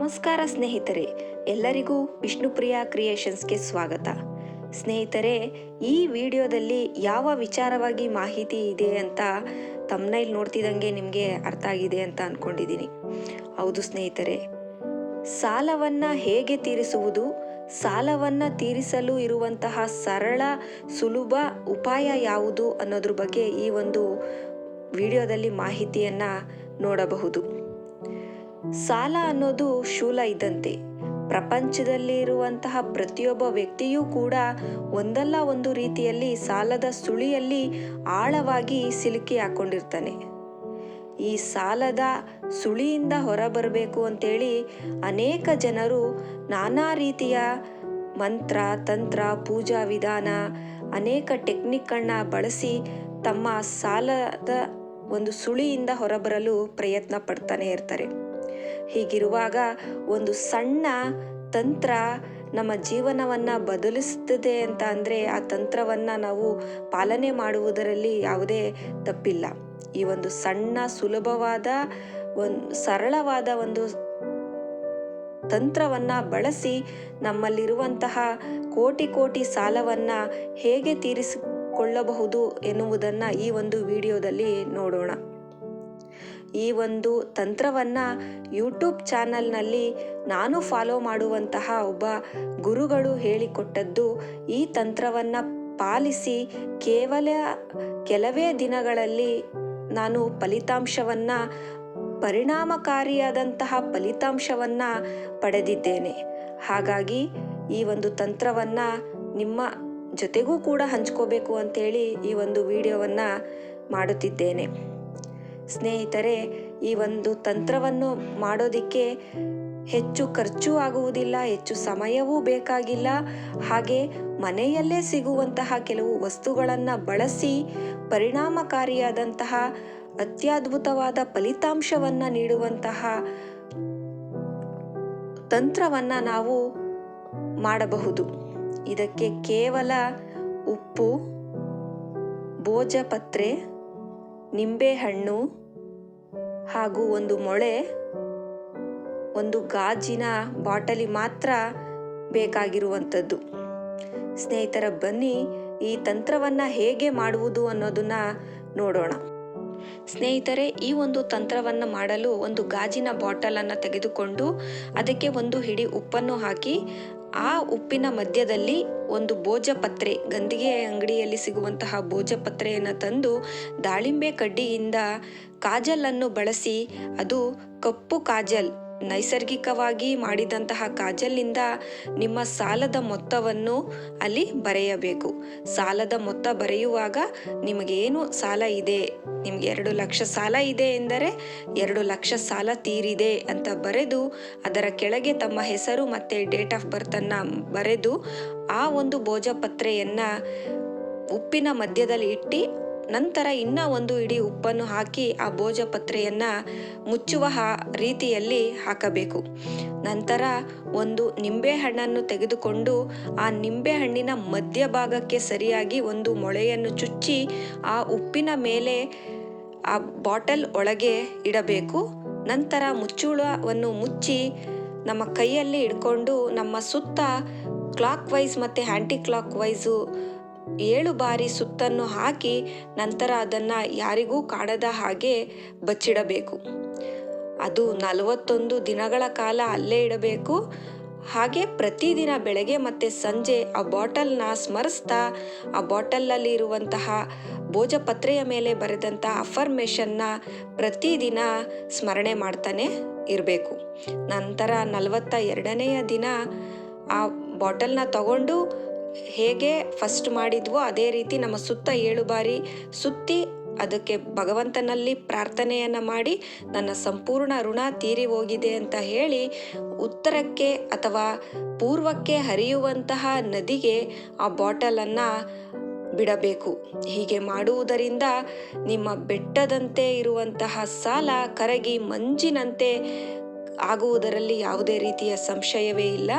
ನಮಸ್ಕಾರ ಸ್ನೇಹಿತರೆ, ಎಲ್ಲರಿಗೂ ವಿಷ್ಣುಪ್ರಿಯ ಕ್ರಿಯೇಷನ್ಸ್ಗೆ ಸ್ವಾಗತ. ಸ್ನೇಹಿತರೆ, ಈ ವಿಡಿಯೋದಲ್ಲಿ ಯಾವ ವಿಚಾರವಾಗಿ ಮಾಹಿತಿ ಇದೆ ಅಂತ ತಮ್ಮನೈಲ್ ನೋಡ್ತಿದ್ದಂಗೆ ನಿಮಗೆ ಅರ್ಥ ಆಗಿದೆ ಅಂತ ಅಂದ್ಕೊಂಡಿದ್ದೀನಿ ಹೌದು ಸ್ನೇಹಿತರೆ, ಸಾಲವನ್ನು ಹೇಗೆ ತೀರಿಸುವುದು, ಸಾಲವನ್ನು ತೀರಿಸಲು ಇರುವಂತಹ ಸರಳ, ಸುಲಭ ಉಪಾಯ ಯಾವುದು ಅನ್ನೋದ್ರ ಬಗ್ಗೆ ಈ ಒಂದು ವಿಡಿಯೋದಲ್ಲಿ ಮಾಹಿತಿಯನ್ನು ನೋಡಬಹುದು. ಸಾಲ ಅನ್ನೋದು ಶೂಲ ಇದ್ದಂತೆ ಪ್ರಪಂಚದಲ್ಲಿ ಇರುವಂತಹ ಪ್ರತಿಯೊಬ್ಬ ವ್ಯಕ್ತಿಯೂ ಕೂಡ ಒಂದಲ್ಲ ಒಂದು ರೀತಿಯಲ್ಲಿ ಸಾಲದ ಸುಳಿಯಲ್ಲಿ ಆಳವಾಗಿ ಸಿಲುಕಿ ಹಾಕೊಂಡಿರ್ತಾನೆ. ಈ ಸಾಲದ ಸುಳಿಯಿಂದ ಹೊರಬರಬೇಕು ಅಂತೇಳಿ ಅನೇಕ ಜನರು ನಾನಾ ರೀತಿಯ ಮಂತ್ರ, ತಂತ್ರ, ಪೂಜಾ ವಿಧಾನ, ಅನೇಕ ಟೆಕ್ನಿಕ್ಗಳನ್ನ ಬಳಸಿ ತಮ್ಮ ಸಾಲದ ಒಂದು ಸುಳಿಯಿಂದ ಹೊರಬರಲು ಪ್ರಯತ್ನ ಪಡ್ತಾನೆ ಇರ್ತಾರೆ. ಹೀಗಿರುವಾಗ ಒಂದು ಸಣ್ಣ ತಂತ್ರ ನಮ್ಮ ಜೀವನವನ್ನು ಬದಲಿಸ್ತದೆ ಅಂತ ಅಂದರೆ ಆ ತಂತ್ರವನ್ನು ನಾವು ಪಾಲನೆ ಮಾಡುವುದರಲ್ಲಿ ಯಾವುದೇ ತಪ್ಪಿಲ್ಲ. ಈ ಒಂದು ಸಣ್ಣ ಸುಲಭವಾದ ಒಂದು ಸರಳವಾದ ಒಂದು ತಂತ್ರವನ್ನು ಬಳಸಿ ನಮ್ಮಲ್ಲಿರುವಂತಹ ಕೋಟಿ ಕೋಟಿ ಸಾಲವನ್ನು ಹೇಗೆ ತೀರಿಸಿಕೊಳ್ಳಬಹುದು ಎನ್ನುವುದನ್ನು ಈ ಒಂದು ವಿಡಿಯೋದಲ್ಲಿ ನೋಡೋಣ. ಈ ಒಂದು ತಂತ್ರವನ್ನು ಯೂಟ್ಯೂಬ್ ಚಾನಲ್ನಲ್ಲಿ ನಾನು ಫಾಲೋ ಮಾಡುವಂತಹ ಒಬ್ಬ ಗುರುಗಳು ಹೇಳಿಕೊಟ್ಟದ್ದು, ಈ ತಂತ್ರವನ್ನು ಪಾಲಿಸಿ ಕೇವಲ ಕೆಲವೇ ದಿನಗಳಲ್ಲಿ ನಾನು ಫಲಿತಾಂಶವನ್ನು, ಪರಿಣಾಮಕಾರಿಯಾದಂತಹ ಫಲಿತಾಂಶವನ್ನು ಪಡೆದಿದ್ದೇನೆ. ಹಾಗಾಗಿ ಈ ಒಂದು ತಂತ್ರವನ್ನು ನಿಮ್ಮ ಜೊತೆಗೂ ಕೂಡ ಹಂಚ್ಕೋಬೇಕು ಅಂತೇಳಿ ಈ ಒಂದು ವಿಡಿಯೋವನ್ನು ಮಾಡುತ್ತಿದ್ದೇನೆ. ಸ್ನೇಹಿತರೆ, ಈ ಒಂದು ತಂತ್ರವನ್ನು ಮಾಡೋದಕ್ಕೆ ಹೆಚ್ಚು ಖರ್ಚು ಆಗುವುದಿಲ್ಲ, ಹೆಚ್ಚು ಸಮಯವೂ ಬೇಕಾಗಿಲ್ಲ. ಹಾಗೆ ಮನೆಯಲ್ಲೇ ಸಿಗುವಂತಹ ಕೆಲವು ವಸ್ತುಗಳನ್ನು ಬಳಸಿ ಪರಿಣಾಮಕಾರಿಯಾದಂತಹ ಅತ್ಯದ್ಭುತವಾದ ಫಲಿತಾಂಶವನ್ನು ನೀಡುವಂತಹ ತಂತ್ರವನ್ನು ನಾವು ಮಾಡಬಹುದು. ಇದಕ್ಕೆ ಕೇವಲ ಉಪ್ಪು, ಭೋಜಪತ್ರೆ ನಿಂಬೆಹಣ್ಣು ಹಾಗೂ ಒಂದು ಮೊಳೆ, ಒಂದು ಗಾಜಿನ ಬಾಟಲಿ ಮಾತ್ರ ಬೇಕಾಗಿರುವಂಥದ್ದು. ಸ್ನೇಹಿತರ, ಬನ್ನಿ ಈ ತಂತ್ರವನ್ನು ಹೇಗೆ ಮಾಡುವುದು ಅನ್ನೋದನ್ನ ನೋಡೋಣ. ಸ್ನೇಹಿತರೆ, ಈ ಒಂದು ತಂತ್ರವನ್ನು ಮಾಡಲು ಒಂದು ಗಾಜಿನ ಬಾಟಲನ್ನು ತೆಗೆದುಕೊಂಡು ಅದಕ್ಕೆ ಒಂದು ಹಿಡಿ ಉಪ್ಪನ್ನು ಹಾಕಿ ಆ ಉಪ್ಪಿನ ಮಧ್ಯದಲ್ಲಿ ಒಂದು ಭೋಜಪತ್ರೆ, ಗಂದಿಗೆ ಅಂಗಡಿಯಲ್ಲಿ ಸಿಗುವಂತಹ ಭೋಜಪತ್ರೆಯನ್ನು ತಂದು ದಾಳಿಂಬೆ ಕಡ್ಡಿಯಿಂದ ಕಾಜಲನ್ನು ಬಳಸಿ, ಅದು ಕಪ್ಪು ಕಾಜಲ್ ನೈಸರ್ಗಿಕವಾಗಿ ಮಾಡಿದಂತಹ ಕಾಜಲ್ನಿಂದ ನಿಮ್ಮ ಸಾಲದ ಮೊತ್ತವನ್ನು ಅಲ್ಲಿ ಬರೆಯಬೇಕು. ಸಾಲದ ಮೊತ್ತ ಬರೆಯುವಾಗ ನಿಮಗೇನು ಸಾಲ ಇದೆ? ನಿಮಗೆ ಎರಡು ಲಕ್ಷ ಸಾಲ ಇದೆ ಎಂದರೆ ಎರಡು ಲಕ್ಷ ಸಾಲ ತೀರಿದೆ ಅಂತ ಬರೆದು ಅದರ ಕೆಳಗೆ ತಮ್ಮ ಹೆಸರು ಮತ್ತು ಡೇಟ್ ಆಫ್ ಬರ್ತನ್ನು ಬರೆದು ಆ ಒಂದು ಭೋಜಪತ್ರೆಯನ್ನು ಉಪ್ಪಿನ ಮಧ್ಯದಲ್ಲಿ ಇಟ್ಟು ನಂತರ ಇನ್ನ ಒಂದು ಇಡೀ ಉಪ್ಪನ್ನು ಹಾಕಿ ಆ ಭೋಜಪತ್ರೆಯನ್ನು ಮುಚ್ಚುವ ರೀತಿಯಲ್ಲಿ ಹಾಕಬೇಕು. ನಂತರ ಒಂದು ನಿಂಬೆಹಣ್ಣನ್ನು ತೆಗೆದುಕೊಂಡು ಆ ನಿಂಬೆಹಣ್ಣಿನ ಮಧ್ಯಭಾಗಕ್ಕೆ ಸರಿಯಾಗಿ ಒಂದು ಮೊಳೆಯನ್ನು ಚುಚ್ಚಿ ಆ ಉಪ್ಪಿನ ಮೇಲೆ ಆ ಬಾಟಲ್ ಒಳಗೆ ಇಡಬೇಕು. ನಂತರ ಮುಚ್ಚುಳವನ್ನು ಮುಚ್ಚಿ ನಮ್ಮ ಕೈಯಲ್ಲಿ ಇಡ್ಕೊಂಡು ನಮ್ಮ ಸುತ್ತ ಕ್ಲಾಕ್ ವೈಸ್ ಮತ್ತು ಆ್ಯಂಟಿ ಕ್ಲಾಕ್ ವೈಸು ಏಳು ಬಾರಿ ಸುತ್ತನ್ನು ಹಾಕಿ ನಂತರ ಅದನ್ನು ಯಾರಿಗೂ ಕಾಣದ ಹಾಗೆ ಬಚ್ಚಿಡಬೇಕು. ಅದು ನಲವತ್ತೊಂದು ದಿನಗಳ ಕಾಲ ಅಲ್ಲೇ ಇಡಬೇಕು. ಹಾಗೆ ಪ್ರತಿದಿನ ಬೆಳಗ್ಗೆ ಮತ್ತು ಸಂಜೆ ಆ ಬಾಟಲ್ನ ಸ್ಮರಿಸ್ತಾ ಆ ಬಾಟಲಲ್ಲಿ ಇರುವಂತಹ ಭೋಜಪತ್ರೆಯ ಮೇಲೆ ಬರೆದಂಥ ಅಫರ್ಮೇಷನ್ನ ಪ್ರತಿದಿನ ಸ್ಮರಣೆ ಮಾಡ್ತಾನೆ ಇರಬೇಕು. ನಂತರ ನಲವತ್ತ ಎರಡನೆಯ ದಿನ ಆ ಬಾಟಲ್ನ ತಗೊಂಡು ಹೇಗೆ ಫಸ್ಟ್ ಮಾಡಿದ್ವೋ ಅದೇ ರೀತಿ ನಮ್ಮ ಸುತ್ತ ಏಳು ಬಾರಿ ಸುತ್ತಿ ಅದಕ್ಕೆ ಭಗವಂತನಲ್ಲಿ ಪ್ರಾರ್ಥನೆಯನ್ನು ಮಾಡಿ ನನ್ನ ಸಂಪೂರ್ಣ ಋಣ ತೀರಿ ಹೋಗಿದೆ ಅಂತ ಹೇಳಿ ಉತ್ತರಕ್ಕೆ ಅಥವಾ ಪೂರ್ವಕ್ಕೆ ಹರಿಯುವಂತಹ ನದಿಗೆ ಆ ಬಾಟಲನ್ನು ಬಿಡಬೇಕು. ಹೀಗೆ ಮಾಡುವುದರಿಂದ ನಿಮ್ಮ ಬೆಟ್ಟದಂತೆ ಇರುವಂತಹ ಸಾಲ ಕರಗಿ ಮಂಜಿನಂತೆ ಆಗುವುದರಲ್ಲಿ ಯಾವುದೇ ರೀತಿಯ ಸಂಶಯವೇ ಇಲ್ಲ.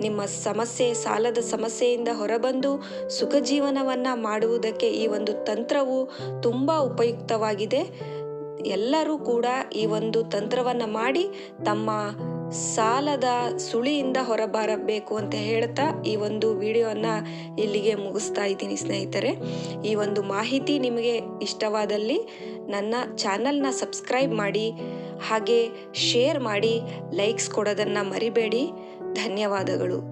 ನಿಮ್ಮ ಸಮಸ್ಯೆ ಸಾಲದ ಸಮಸ್ಯೆಯಿಂದ ಹೊರಬಂದು ಸುಖ ಜೀವನವನ್ನು ಮಾಡುವುದಕ್ಕೆ ಈ ಒಂದು ತಂತ್ರವು ತುಂಬ ಉಪಯುಕ್ತವಾಗಿದೆ. ಎಲ್ಲರೂ ಕೂಡ ಈ ಒಂದು ತಂತ್ರವನ್ನು ಮಾಡಿ ತಮ್ಮ ಸಾಲದ ಸುಳಿಯಿಂದ ಹೊರಬರಬೇಕು ಅಂತ ಹೇಳ್ತಾ ಈ ಒಂದು ವಿಡಿಯೋನ ಇಲ್ಲಿಗೆ ಮುಗಿಸ್ತಾ ಇದ್ದೀನಿ ಸ್ನೇಹಿತರೆ. ಈ ಒಂದು ಮಾಹಿತಿ ನಿಮಗೆ ಇಷ್ಟವಾದಲ್ಲಿ ನನ್ನ ಚಾನಲ್ನ ಸಬ್ಸ್ಕ್ರೈಬ್ ಮಾಡಿ, ಹಾಗೆ ಶೇರ್ ಮಾಡಿ, ಲೈಕ್ಸ್ ಕೊಡೋದನ್ನು ಮರಿಬೇಡಿ. ಧನ್ಯವಾದಗಳು.